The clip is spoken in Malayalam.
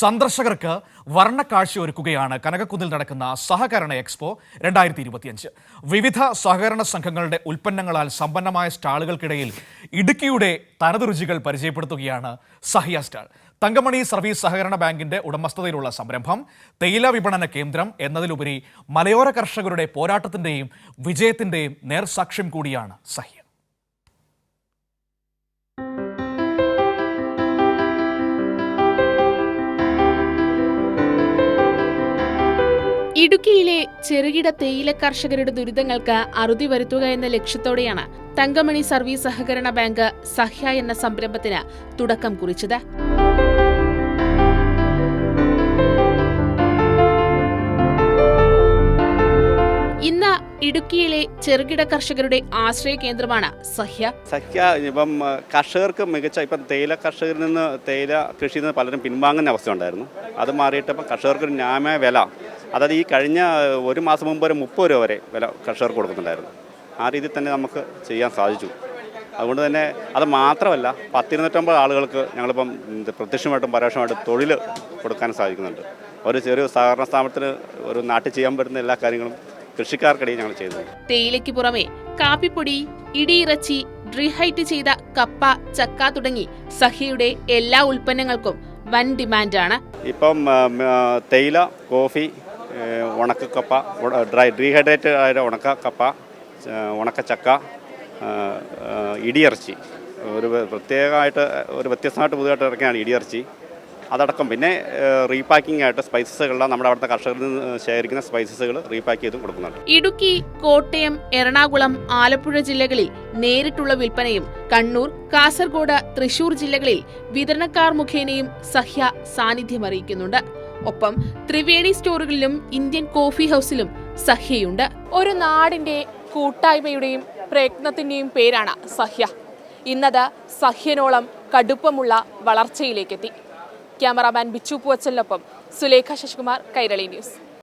സന്ദർശകർക്ക് വർണക്കാഴ്ച ഒരുക്കുകയാണ് കനകക്കുന്നിൽ നടക്കുന്ന സഹകരണ എക്സ്പോ രണ്ടായിരത്തി ഇരുപത്തിയഞ്ച് വിവിധ സഹകരണ സംഘങ്ങളുടെ ഉൽപ്പന്നങ്ങളാൽ സമ്പന്നമായ സ്റ്റാളുകൾക്കിടയിൽ ഇടുക്കിയുടെ തനത് രുചികൾ പരിചയപ്പെടുത്തുകയാണ് സഹിയ സ്റ്റാൾ. തങ്കമണി സർവീസ് സഹകരണ ബാങ്കിന്റെ ഉടമസ്ഥതയിലുള്ള സംരംഭം തേയില വിപണന കേന്ദ്രം എന്നതിലുപരി മലയോര കർഷകരുടെ പോരാട്ടത്തിന്റെയും വിജയത്തിന്റെയും നേർസാക്ഷ്യം കൂടിയാണ് സഹ്യ. ഇടുക്കിയിലെ ചെറുകിട തേയില കർഷകരുടെ ദുരിതങ്ങൾക്ക് അറുതി വരുത്തുക എന്ന ലക്ഷ്യത്തോടെയാണ് തങ്കമണി സർവീസ് സഹകരണ ബാങ്ക് സഹ്യ എന്ന സംരംഭത്തിന് തുടക്കം കുറിച്ചത്. ഇന്ന് ഇടുക്കിയിലെ ചെറുകിട കർഷകരുടെ ആശ്രയ കേന്ദ്രമാണ് സഹ്യ. സഹ്യ ഇപ്പം കർഷകർക്ക് മികച്ച ഇപ്പം തേയില കർഷകരിൽ നിന്ന് തേയില കൃഷിയിൽ നിന്ന് പലരും പിൻവാങ്ങുന്ന അവസ്ഥ ഉണ്ടായിരുന്നു അത് മാറിയിട്ട് ഇപ്പം കർഷകർക്ക് ന്യായമായ വില അതായത് ഈ കഴിഞ്ഞ ഒരു മാസം മുമ്പ് വരെ മുപ്പത് രൂപ വരെ വില കർഷകർക്ക് കൊടുക്കുന്നുണ്ടായിരുന്നു. ആ രീതിയിൽ തന്നെ നമുക്ക് ചെയ്യാൻ സാധിച്ചു. അതുകൊണ്ട് തന്നെ അത് മാത്രമല്ല പത്തിരുന്നൂറ്റമ്പത് ആളുകൾക്ക് ഞങ്ങളിപ്പം പ്രത്യക്ഷമായിട്ടും പരോക്ഷമായിട്ടും തൊഴിൽ കൊടുക്കാൻ സാധിക്കുന്നുണ്ട്. ഒരു ചെറിയ സഹകരണ സ്ഥാപനത്തിന് ഒരു നാട്ടിൽ ചെയ്യാൻ പറ്റുന്ന എല്ലാ കാര്യങ്ങളും കൃഷിക്കാർക്കിടയിൽ ഞങ്ങൾ ചെയ്യുന്നുണ്ട് തേയിലയ്ക്ക് പുറമെ കാപ്പിപ്പൊടി ഇടിയിറച്ചി ഡ്രീഹൈറ്റ് ചെയ്ത കപ്പ ചക്ക തുടങ്ങി സഹിയുടെ എല്ലാ ഉൽപ്പന്നങ്ങൾക്കും വൻ ഡിമാൻഡാണ്. ഇപ്പം തേയില കോഫി ഉണക്കക്കപ്പ കപ്പ ഡ്രൈ ഡീഹൈഡ്രേറ്റഡ് ആയ ഉണക്ക കപ്പ ഉണക്കച്ചക്ക ഇടിയിറച്ചി. ഒരു പ്രത്യേകമായിട്ട് ഒരു വ്യത്യസ്തമായിട്ട് പുതുതായിട്ട് ഇറക്കിയാണ് ഇടിയിറച്ചി. അതടക്കം പിന്നെ റീപാക്കിംഗ് ആയിട്ട് സ്പൈസസുകളെല്ലാം നമ്മുടെ അവിടുത്തെ കർഷകരിൽ നിന്ന് ശേഖരിക്കുന്ന സ്പൈസസുകൾ റീപാക്ക് ചെയ്തും കൊടുക്കുന്നുണ്ട്. ഇടുക്കി കോട്ടയം എറണാകുളം ആലപ്പുഴ ജില്ലകളിൽ നേരിട്ടുള്ള വിൽപ്പനയും കണ്ണൂർ കാസർഗോഡ് തൃശൂർ ജില്ലകളിൽ വിതരണക്കാർ മുഖേനയും സഹ്യ സാന്നിധ്യമറിയിക്കുന്നുണ്ട് ഒപ്പം ത്രിവേണി സ്റ്റോറുകളിലും ഇന്ത്യൻ കോഫി ഹൗസിലും സഹ്യയുണ്ട്. ഒരു നാടിന്റെ കൂട്ടായ്മയുടെയും പ്രയത്നത്തിന്റെയും പേരാണ് സഹ്യ. ഇന്നത് സഹ്യനോളം കടുപ്പമുള്ള വളർച്ചയിലേക്കെത്തി. ക്യാമറാമാൻ ബിച്ചു പൂവച്ചലിനൊപ്പം സുലേഖ ശശികുമാർ കൈരളി ന്യൂസ്.